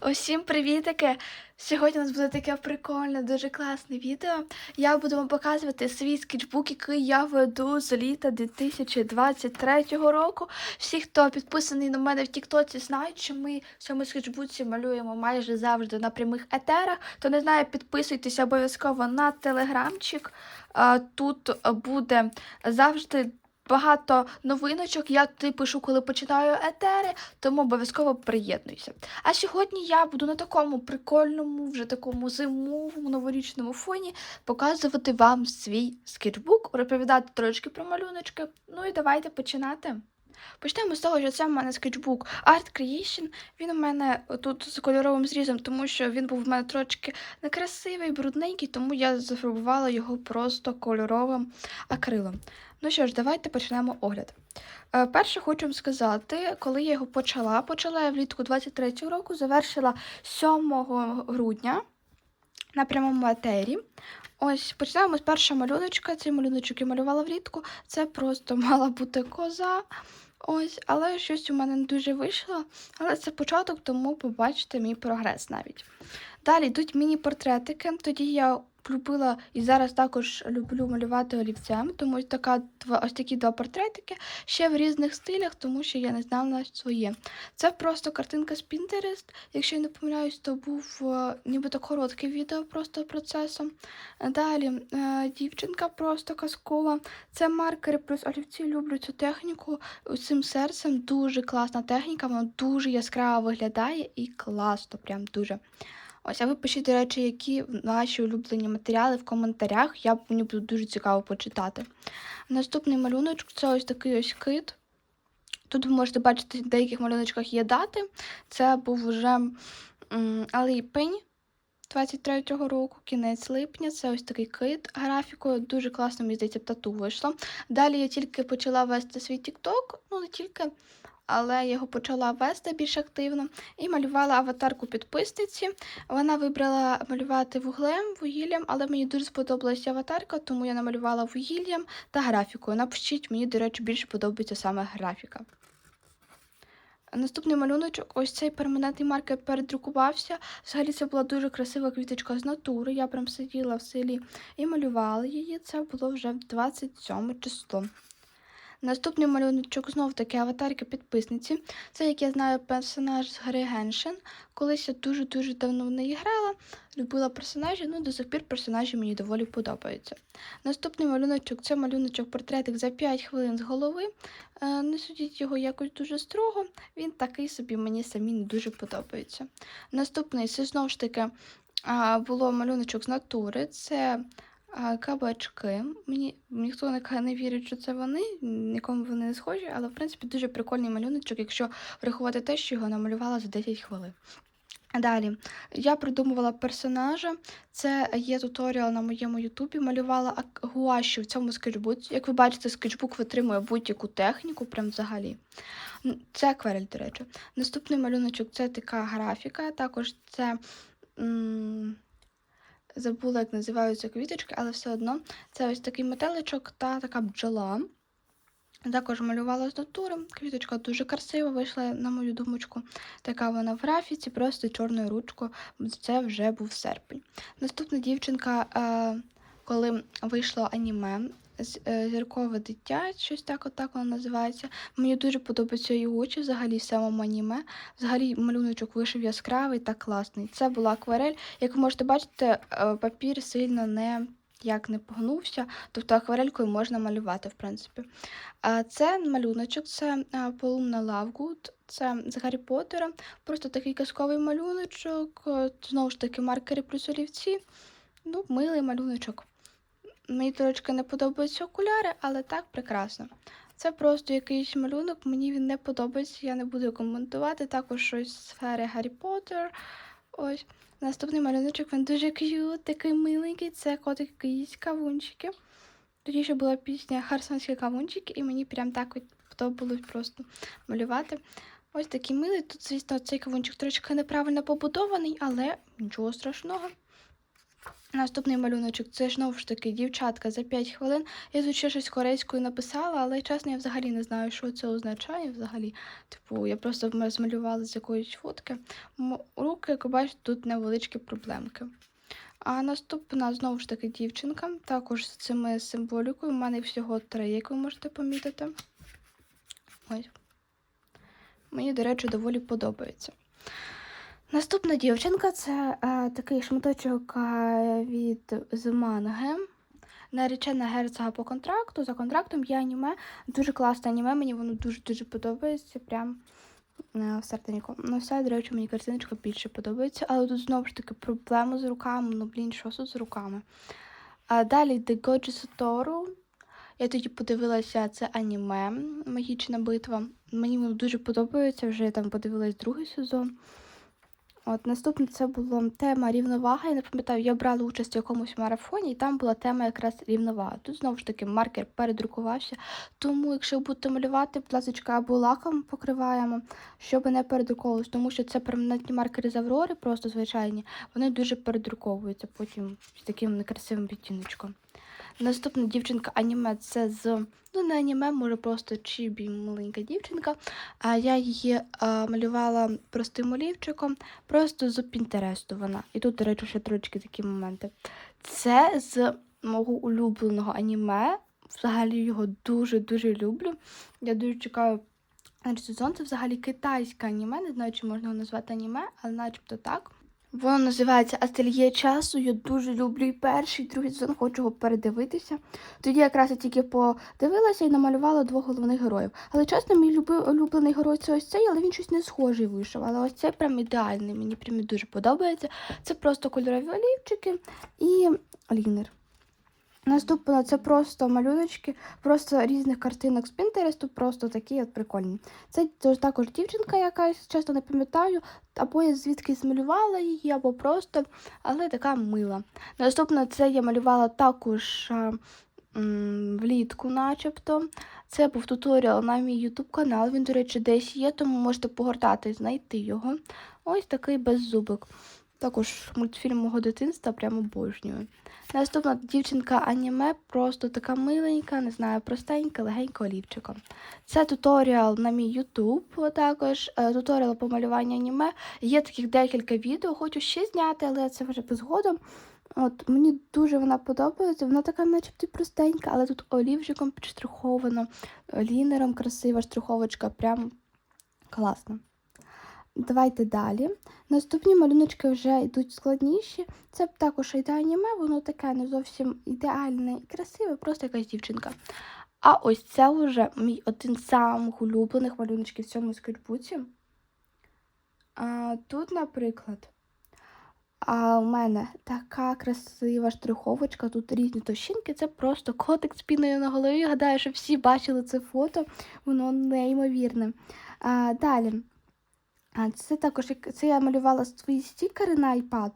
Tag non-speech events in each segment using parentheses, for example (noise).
Усім привітики! Сьогодні у нас буде таке прикольне, дуже класне відео. Я буду вам показувати свій скетчбук, який я веду з літа 2023 року. Всі, хто підписаний на мене в Тіктоці, знають, що ми в цьому скетчбуці малюємо майже завжди на прямих етерах. То не знаю, підписуйтесь обов'язково на телеграмчик. Тут буде завжди. Багато новиночок я туди пишу, коли починаю етери, тому обов'язково приєднуйся. А сьогодні я буду на такому прикольному, вже такому зимовому новорічному фоні показувати вам свій скетчбук, розповідати трошки про малюночки. Ну і давайте починати. Почнемо з того, що це в мене скетчбук Art Creation. Він у мене тут з кольоровим зрізом, тому що він був в мене трошки некрасивий, брудненький, тому я зафарбувала його просто кольоровим акрилом. Ну що ж, давайте почнемо огляд. Е, Перше хочу вам сказати, коли я його почала, почала я влітку 23-го року, завершила 7 грудня на прямому етері. Ось починаємо з першого малюночка. Цей малюночок я малювала влітку. Це просто (laughs) мала бути коза. Ось, але щось у мене не дуже вийшло. Але це початок, тому побачите мій прогрес навіть. Далі йдуть міні-портретики. Тоді я любила і зараз також люблю малювати олівцем, тому ось, така, ось такі два портретики ще в різних стилях, тому що я не знала своє. Це просто картинка з Pinterest. Якщо я не помиляюсь, то був е, нібито коротке відео просто процесом. Далі е, дівчинка просто казкова. Це маркери плюс олівці. Люблю цю техніку цим серцем. Дуже класна техніка, вона дуже яскраво виглядає і класно, прям дуже. Ось, а ви пишіть, до речі, які ваші улюблені матеріали в коментарях. Я мені буде дуже цікаво почитати. Наступний малюночок це ось такий ось кит. Тут ви можете бачити, в деяких малюночках є дати. Це був вже липень 23-го року, кінець липня. Це ось такий кит графікою. Дуже класно, мені здається, тату вийшло. Далі я тільки почала вести свій TikTok, ну не тільки, але я його почала вести більш активно і малювала аватарку підписниці. Вона вибрала малювати вуглем, вугіллям, але мені дуже сподобалася аватарка, тому я намалювала вугіллям та графікою. Напишіть, мені, до речі, більше подобається саме графіка. Наступний малюночок, ось цей перманентний маркер передрукувався. Взагалі це була дуже красива квіточка з натури. Я прям сиділа в селі і малювала її. Це було вже 27 число. Наступний малюночок знов таки аватарки підписниці. Це, як я знаю, персонаж з гри Геншин. Колись я дуже-дуже давно в неї грала, любила персонажі, ну до сих пір персонажі мені доволі подобаються. Наступний малюночок це малюночок портретик за 5 хвилин з голови. Е, Не судіть його якось дуже строго, він такий собі мені самі не дуже подобається. Наступний це знову ж таки було малюночок з натури. Це а, кабачки. Мені ніхто не, вірить, що це вони, нікому вони не схожі, але в принципі дуже прикольний малюночок, якщо врахувати те, що його намалювала за 10 хвилин. Далі я придумувала персонажа. Це є туторіал на моєму ютубі. Малювала гуашю в цьому скетчбуці. Як ви бачите, скетчбук витримує будь-яку техніку, прям взагалі. Це акварель, до речі. Наступний малюночок це така графіка. Також це. м, Забула, як називаються квіточки, але все одно це ось такий метеличок та така бджола. Також малювала з натури. Квіточка дуже красива, вийшла, на мою думочку. Така вона в графіці, просто чорною ручкою. Це вже був серпень. Наступна дівчинка, е, коли вийшло аніме. Е, Зіркове дитя, щось так, отак воно називається. Мені дуже подобаються її очі, взагалі в самому аніме. Взагалі малюночок вийшов яскравий та класний. Це була акварель. Як ви можете бачити, е, папір сильно не як не погнувся, тобто акварелькою можна малювати, в принципі. Це малюночок, це а, Полумна Лавгуд, це з Гаррі Поттера. Просто такий казковий малюночок, е, знову ж таки, маркери плюс олівці. Ну, милий малюночок. Мені трошки не подобаються окуляри, але так прекрасно. Це просто якийсь малюнок, мені він не подобається, я не буду коментувати. Також щось з сфери Гаррі Поттер. Ось. Наступний малюночок, він дуже к'ют, такий миленький. Це котик якісь кавунчики. Тоді ще була пісня Харсонські кавунчики, і мені прям так подобалось просто малювати. Ось такий милий. Тут, звісно, цей кавунчик трошки неправильно побудований, але нічого страшного. Наступний малюночок це знову ж таки дівчатка за 5 хвилин. Я тут щось корейською написала, але чесно, я взагалі не знаю, що це означає взагалі. Типу, я просто змалювала з якоїсь фотки. Руки, як бачите, тут невеличкі проблемки. А наступна знову ж таки дівчинка, також з цими символікою. У мене всього три, як ви можете помітити. Ось. Мені, до речі, доволі подобається. Наступна дівчинка це е, такий шматочок е, від з манги. Наречена герцога по контракту. За контрактом є аніме. Дуже класне аніме, мені воно дуже-дуже подобається. Прям е, в. Ну, все, до речі, мені картиночка більше подобається. Але тут знову ж таки проблема з руками. Ну, блін, що тут з руками? А далі The Goji Satoru. Я тоді подивилася це аніме Магічна битва. Мені воно дуже подобається, вже я там подивилась другий сезон. От наступне це була тема рівновага. Я не пам'ятаю, я брала участь в якомусь марафоні, і там була тема якраз рівновага. Тут знову ж таки маркер передрукувався. Тому, якщо будете малювати, ласка, або лаком покриваємо, щоб не передруковувалось, тому що це перманентні маркери з Аврори, просто звичайні, вони дуже передруковуються потім з таким некрасивим відтіночком. Наступна дівчинка аніме це з ну не аніме, може просто чібі маленька дівчинка. А я її а, малювала простим олівчиком, просто з Пінтересту вона. І тут, до речі, ще трошки такі моменти. Це з мого улюбленого аніме. Взагалі його дуже-дуже люблю. Я дуже чекаю сезон. Це взагалі китайське аніме. Не знаю, чи можна його назвати аніме, але начебто так. Воно називається Ательє часу. Я дуже люблю і перший, і другий сезон, хочу його передивитися. Тоді якраз я тільки подивилася і намалювала двох головних героїв. Але чесно, мій улюблений герой це ось цей, але він щось не схожий вийшов. Але ось цей прям ідеальний. Мені прям дуже подобається. Це просто кольорові олівчики і лінер. Наступне це просто малюночки, просто різних картинок з Пінтересту, просто такі от прикольні. Це також дівчинка якась, часто не пам'ятаю, або я звідки змалювала її, або просто, але така мила. Наступне це я малювала також а, м, влітку, начебто. Це був туторіал на мій YouTube канал. Він, до речі, десь є, тому можете погортати і знайти його. Ось такий беззубик. Також мультфільм мого дитинства прямо обожнюю. Наступна дівчинка аніме, просто така миленька, не знаю, простенька, легенька олівчиком. Це туторіал на мій YouTube, також е, туторіал по малюванню аніме. Є таких декілька відео, хочу ще зняти, але це вже згодом. От мені дуже вона подобається. Вона така, начебто, простенька, але тут олівчиком підштриховано, лінером красива штриховочка, прям класно. Давайте далі. Наступні малюночки вже йдуть складніші. Це також йде аніме, воно таке не зовсім ідеальне і красиве, просто якась дівчинка. А ось це вже мій один з самих улюблених малюночків в цьому скетчбуці. А, Тут, наприклад, а у мене така красива штриховочка, тут різні тощинки. Це просто котик з піною на голові. Гадаю, що всі бачили це фото, воно неймовірне. А, Далі. А це також як- це я малювала свої стікери на iPad.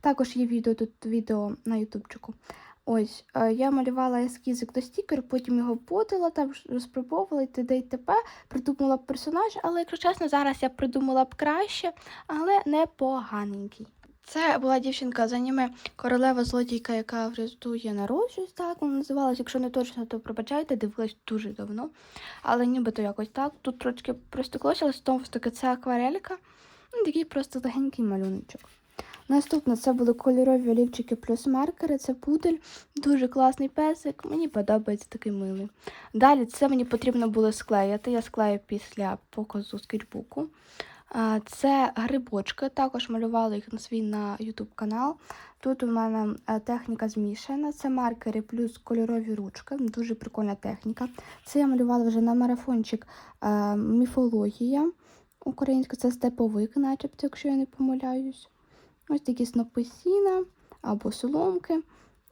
Також є відео тут відео на ютубчику. Ось, е, я малювала ескізик до стікер, потім його подала, там розпробовувала і т.д. і т.п. Придумала б персонаж, але якщо чесно, зараз я придумала б краще, але не поганенький. Це була дівчинка з аніме королева злодійка, яка врятує народ, щось так вона називалась. Якщо не точно, то пробачайте, дивилась дуже давно. Але нібито якось так. Тут трошки простеклося, але ж таки це акварелька. Ну, такий просто легенький малюночок. Наступне це були кольорові олівчики плюс маркери. Це пудель, дуже класний песик. Мені подобається такий милий. Далі це мені потрібно було склеїти. Я склею після показу скетчбуку. Це грибочки, також малювала їх на свій на YouTube канал. Тут у мене е, техніка змішана, це маркери плюс кольорові ручки. Дуже прикольна техніка. Це я малювала вже на марафончик е, міфологія. Українська це степовик, начебто, якщо я не помиляюсь. Ось такі снопи сіна або соломки.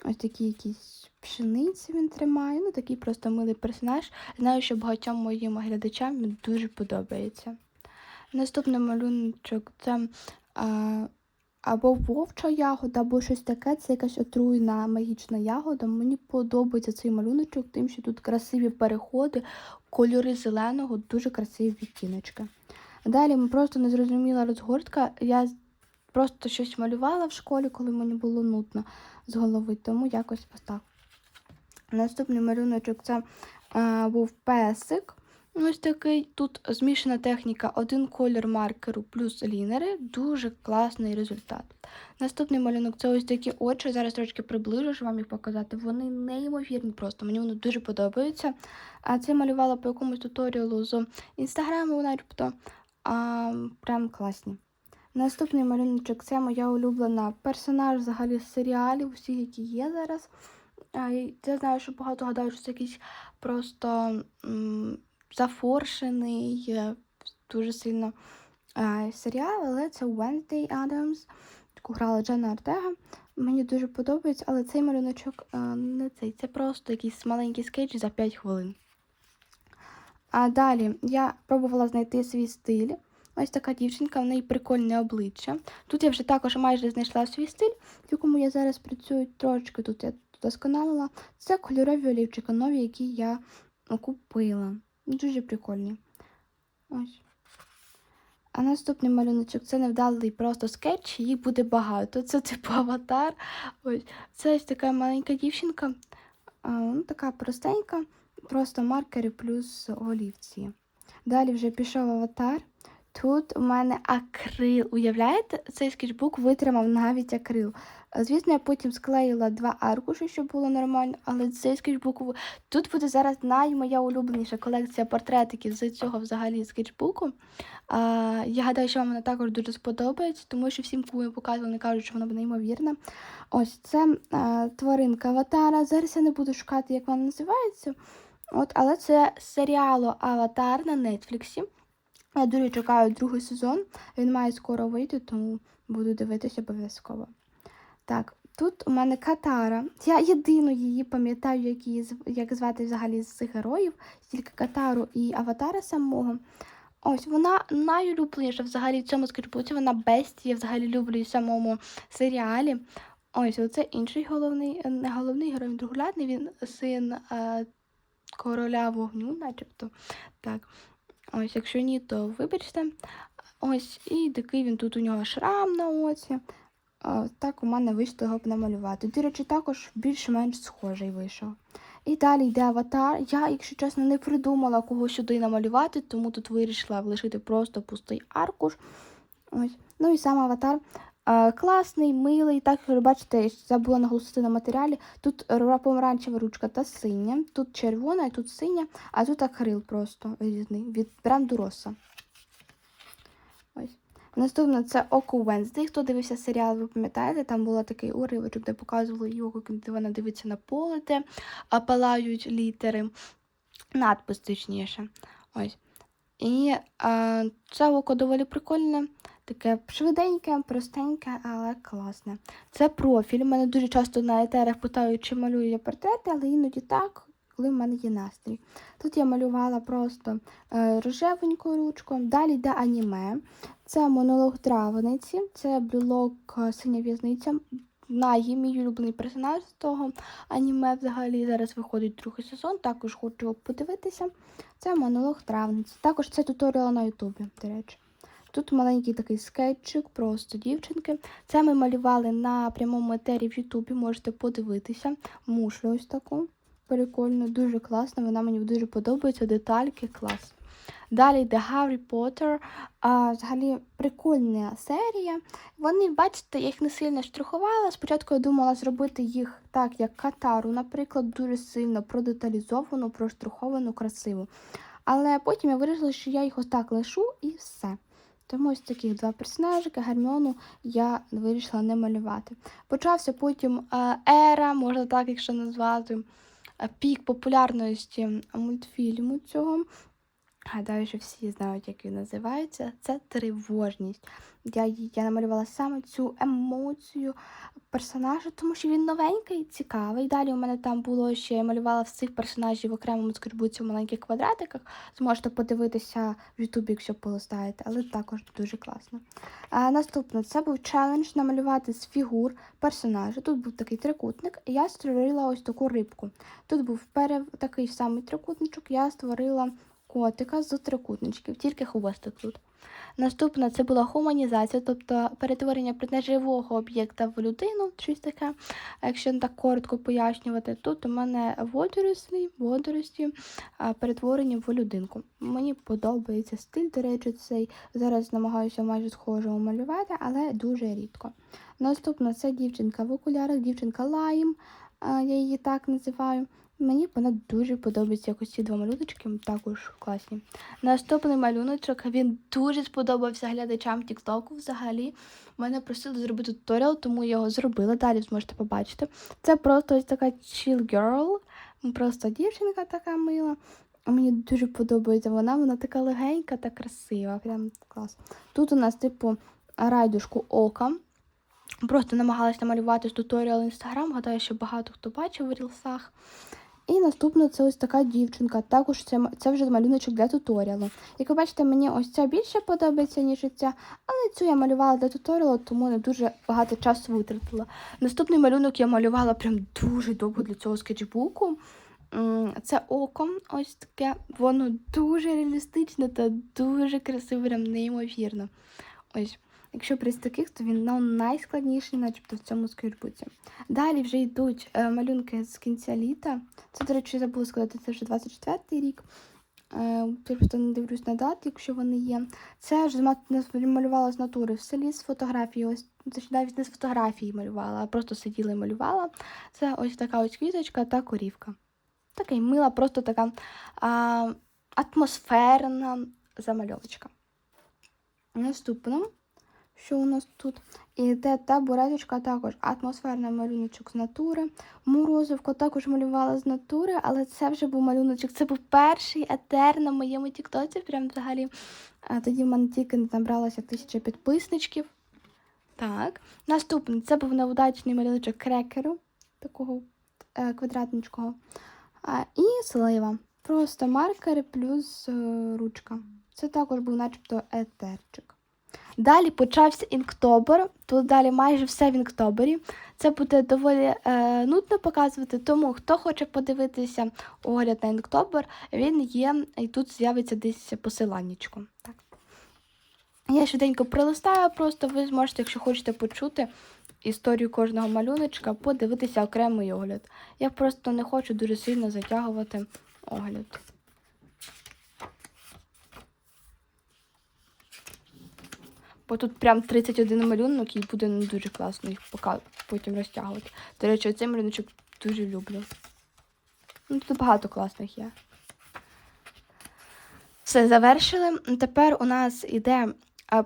Ось такі якісь пшениці він тримає. Ну, такий просто милий персонаж. Знаю, що багатьом моїм глядачам він дуже подобається. Наступний малюночок це а, або вовча ягода, або щось таке. Це якась отруйна магічна ягода. Мені подобається цей малюночок, тим, що тут красиві переходи, кольори зеленого, дуже красиві відтіночки. Далі ми просто незрозуміла розгортка. Я просто щось малювала в школі, коли мені було нудно з голови, тому якось ось так. Наступний малюночок це е, був песик. Ось такий. Тут змішана техніка, один колір маркеру плюс лінери. Дуже класний результат. Наступний малюнок це ось такі очі. Зараз трошки приближу, щоб вам їх показати. Вони неймовірні просто, мені вони дуже подобаються. А це малювала по якомусь туторіалу з інстаграму, начебто. А, прям класні. Наступний малюночок це моя улюблена персонаж взагалі з серіалів, всіх, які є зараз. Я знаю, що багато гадають, що це якийсь просто м, зафоршений, дуже сильно серіал, але це Wednesday Addams, яку грала Дженна Артега. Мені дуже подобається, але цей малюночок не цей. Це просто якийсь маленький скетч за 5 хвилин. А далі я пробувала знайти свій стиль. Ось така дівчинка, в неї прикольне обличчя. Тут я вже також майже знайшла свій стиль, в якому я зараз працюю трошки тут я досконалила. Це кольорові олівчики нові, які я купила. Дуже прикольні. Ось. А наступний малюночок це невдалий просто скетч, їх буде багато. Це типу аватар. Ось. Це ось така маленька дівчинка, ну, така простенька, просто маркери плюс олівці. Далі вже пішов аватар. Тут у мене акрил. Уявляєте, цей скетчбук витримав навіть акрил. Звісно, я потім склеїла два аркуші, щоб було нормально, але цей скетчбук тут буде зараз наймоя улюбленіша колекція портретиків з цього взагалі скетчбуку. А, я гадаю, що вам вона також дуже сподобається, тому що всім, кому я показувала, вони кажуть, що вона буде неймовірна. Ось це а, тваринка Аватара. Зараз я не буду шукати, як вона називається. От, але це серіалу Аватар на Нетфліксі. Я дуже чекаю другий сезон. Він має скоро вийти, тому буду дивитися обов'язково. Так, тут у мене Катара. Я єдину її пам'ятаю, як, її, як звати взагалі з цих героїв, тільки Катару і Аватара самого. Ось вона найулюбленіша взагалі в цьому скетчбуці. Вона бесті, я взагалі люблю її в самому серіалі. Ось, оце інший головний, е, не головний герой, він другорядний, він син е, короля вогню, начебто. Так. Ось, якщо ні, то вибачте. Ось, і такий він тут у нього шрам на оці. Так у мене вийшло його б намалювати. До речі, також більш-менш схожий вийшов. І далі йде аватар. Я, якщо чесно, не придумала, кого сюди намалювати, тому тут вирішила лишити просто пустий аркуш. Ось. Ну і сам аватар. Класний, милий. Так, ви бачите, забула наголосити на матеріалі. Тут помаранчева ручка та синя, тут червона, і тут синя, а тут акрил просто різний від бренду Роса. Ось. Наступне це Око Венздей. Хто дивився серіал, ви пам'ятаєте, там був такий уривочок, де показували його, де вона дивиться на поле, де палають літери. Надпис точніше. Ось. І а, це око доволі прикольне, таке швиденьке, простеньке, але класне. Це профіль. Мене дуже часто на етерах питають, чи малюю я портрети, але іноді так, коли в мене є настрій. Тут я малювала просто е, рожевенькою ручкою. Далі йде аніме. Це монолог травниці, це блюлок е, синя в'язниця. Нагі, мій улюблений персонаж з того аніме взагалі. Зараз виходить другий сезон, також хочу подивитися. Це монолог травниці. Також це туторіал на Ютубі, до речі. Тут маленький такий скетчик, просто дівчинки. Це ми малювали на прямому етері в Ютубі, можете подивитися. Мушлю ось таку. Прикольно, дуже класно. Вона мені дуже подобається. Детальки клас. Далі йде Гаррі Поттер. А, взагалі прикольна серія. Вони, бачите, я їх не сильно штрихувала. Спочатку я думала зробити їх так, як катару, наприклад, дуже сильно продеталізовану, проштриховану, красиву. Але потім я вирішила, що я їх ось так лишу і все. Тому ось таких два персонажики, Герміону я вирішила не малювати. Почався потім е, ера, можна так, якщо назвати, е, пік популярності мультфільму цього. Гадаю, що всі знають, як він називається. Це тривожність. Я, я намалювала саме цю емоцію персонажа, тому що він новенький, цікавий. Далі у мене там було ще я малювала всіх персонажів в окремому скрипбуці в маленьких квадратиках. Зможете подивитися в Ютубі, якщо полистаєте, але також дуже класно. А, наступне це був челендж намалювати з фігур персонажа. Тут був такий трикутник, і я створила ось таку рибку. Тут був перев... такий самий трикутничок, я створила котика з трикутничків, тільки хвостик тут. Наступна це була гуманізація, тобто перетворення неживого об'єкта в людину, щось таке. Якщо так коротко пояснювати, тут у мене водорослі, водорості перетворені в людинку. Мені подобається стиль, до речі, цей зараз намагаюся майже схожого малювати, але дуже рідко. Наступна це дівчинка в окулярах, дівчинка лайм, я її так називаю. Мені вона дуже подобається якось ці два малюночки, також класні. Наступний малюночок він дуже сподобався глядачам Тіктоку взагалі. Мене просили зробити туторіал, тому я його зробила. Далі зможете побачити. Це просто ось така chill girl, просто дівчинка така мила. Мені дуже подобається вона, вона така легенька та красива. Прям клас. Тут у нас, типу, райдушку ока. Просто намагалась намалювати туторіал інстаграм. Гадаю, що багато хто бачив у рілсах. І наступна це ось така дівчинка. Також це, це вже малюночок для туторіалу. Як ви бачите, мені ось ця більше подобається, ніж ця, але цю я малювала для туторіалу, тому не дуже багато часу витратила. Наступний малюнок я малювала прям дуже довго для цього скетчбуку. Це око, ось таке. Воно дуже реалістичне та дуже красиве, прям неймовірно. Ось. Якщо при таких, то він ну, найскладніший, начебто, в цьому скетчбуці. Далі вже йдуть е, малюнки з кінця літа. Це, до речі, забула сказати, це вже 24-й рік. Е, я просто не дивлюсь на дати, якщо вони є. Це нас- малювала з натури в селі з фотографії. Ось ж навіть не з фотографії малювала, а просто сиділа і малювала. Це ось така ось квіточка та корівка. Така й мила, просто така а, атмосферна замальовочка. Наступно, що у нас тут? Іде табуреточка також атмосферний малюночок з натури. Морозивко також малювала з натури, але це вже був малюночок. Це був перший етер на моєму тіктоці. Прям взагалі. А тоді в мене тільки набралося тисяча підписничків. Так. Наступний це був неудачний малюночок крекеру, такого е, квадратничкого. А, і слива. Просто маркери плюс е, ручка. Це також був начебто етерчик. Далі почався інктобер. Тут далі майже все в інктобері. Це буде доволі е, нудно показувати, тому хто хоче подивитися огляд на інктобер, він є, і тут з'явиться десь посиланнячко. Так. Я швиденько пролистаю, просто ви зможете, якщо хочете почути історію кожного малюночка, подивитися окремий огляд. Я просто не хочу дуже сильно затягувати огляд. Бо тут прям 31 малюнок і буде не дуже класно їх потім розтягувати. До речі, цей малюночок дуже люблю. Ну, тут багато класних є. Все, завершили. Тепер у нас іде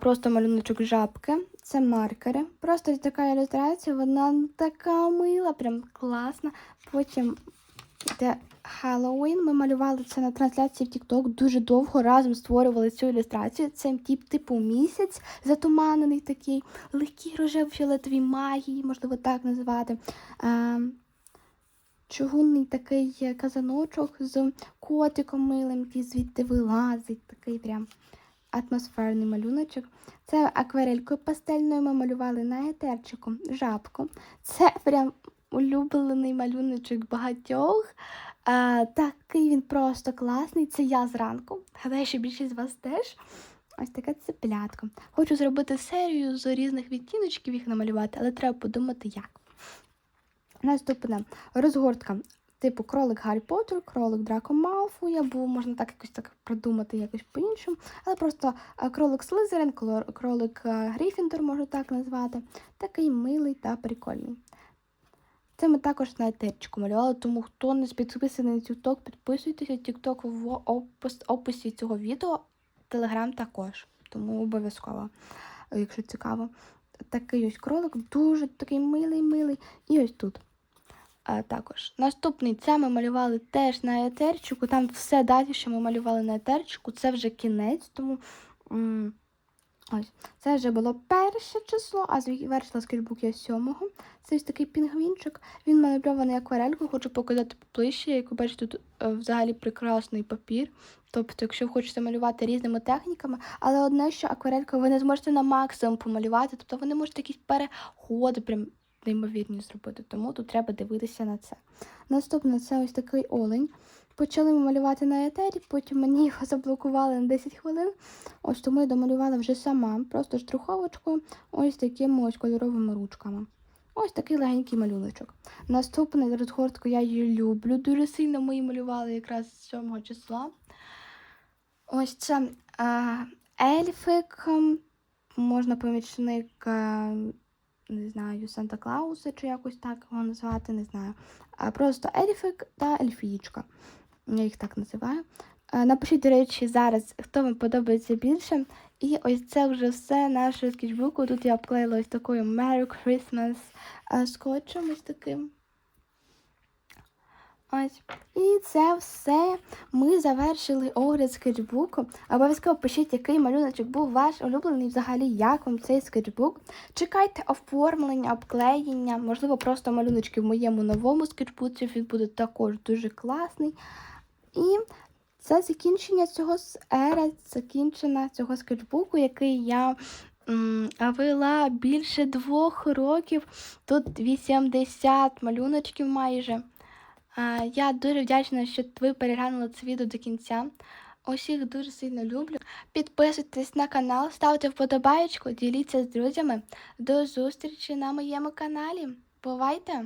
просто малюночок жабки. Це маркери. Просто така ілюстрація, вона така мила, прям класна. Потім йде Halloween. Ми малювали це на трансляції в TikTok. Дуже довго разом створювали цю ілюстрацію. Це тип, типу місяць затуманений такий, легкий рожево-фіолетовій магії, можливо так називати. А, чугунний такий казаночок з котиком милим, який звідти вилазить, такий прям атмосферний малюночок. Це акварелькою пастельною ми малювали на етерчику жабку. Це прям улюблений малюночок багатьох. А, такий він просто класний. Це я зранку. Гадаю, що більшість з вас теж. Ось таке цеплятко. Хочу зробити серію з різних відтіночків їх намалювати, але треба подумати, як. Наступна розгортка типу кролик Гаррі Поттер, кролик Драко Малфой, або можна так якось так продумати якось по-іншому. Але просто е, кролик Слизерин, кролик е, Грифіндор, можу так назвати. Такий милий та прикольний. Це ми також на етичку малювали, тому хто не підписаний на TikTok, підписуйтеся. TikTok в опис, описі цього відео, Telegram також. Тому обов'язково, якщо цікаво. Такий ось кролик, дуже такий милий, милий. І ось тут. А, також. Наступний це ми малювали теж на етерчику. Там все далі, що ми малювали на етерчику, це вже кінець, тому м, ось. Це вже було перше число, а завершила скетчбук я сьомого. Це ось такий пінгвінчик. Він малюваний акварелькою, хочу показати поближче. Як ви бачите, тут е, взагалі прекрасний папір. Тобто, якщо хочете малювати різними техніками, але одне, що акварелькою ви не зможете на максимум помалювати, тобто ви не можете якісь переходи прям неймовірні зробити. Тому тут треба дивитися на це. Наступне це ось такий олень. Почали ми малювати на етері, потім мені його заблокували на 10 хвилин. Ось тому я домалювала вже сама, просто штриховочкою, ось такими ось кольоровими ручками. Ось такий легенький малюночок. Наступний розгортку я її люблю. Дуже сильно ми її малювали якраз 7 числа. Ось це а, ельфик, можна помічник, а, не знаю, Санта Клауса чи якось так його назвати, не знаю. А, просто ельфик та ельфієчка. Я їх так називаю. Напишіть, до речі, зараз, хто вам подобається більше. І ось це вже все нашого скетчбуку. Тут я обклеїла ось такою Merry Christmas а, скотчем ось таким. Ось. І це все. Ми завершили огляд скетчбуку. Обов'язково пишіть, який малюночок був ваш улюблений, взагалі, як вам цей скетчбук. Чекайте оформлення, обклеєння, можливо, просто малюночки в моєму новому скетчбуці. Він буде також дуже класний. І це закінчення цього ера, закінчення цього скетчбуку, який я вела більше двох років. Тут 80 малюночків майже. Я дуже вдячна, що ви переглянули це відео до кінця. Усіх дуже сильно люблю. Підписуйтесь на канал, ставте вподобаєчку, діліться з друзями. До зустрічі на моєму каналі. Бувайте!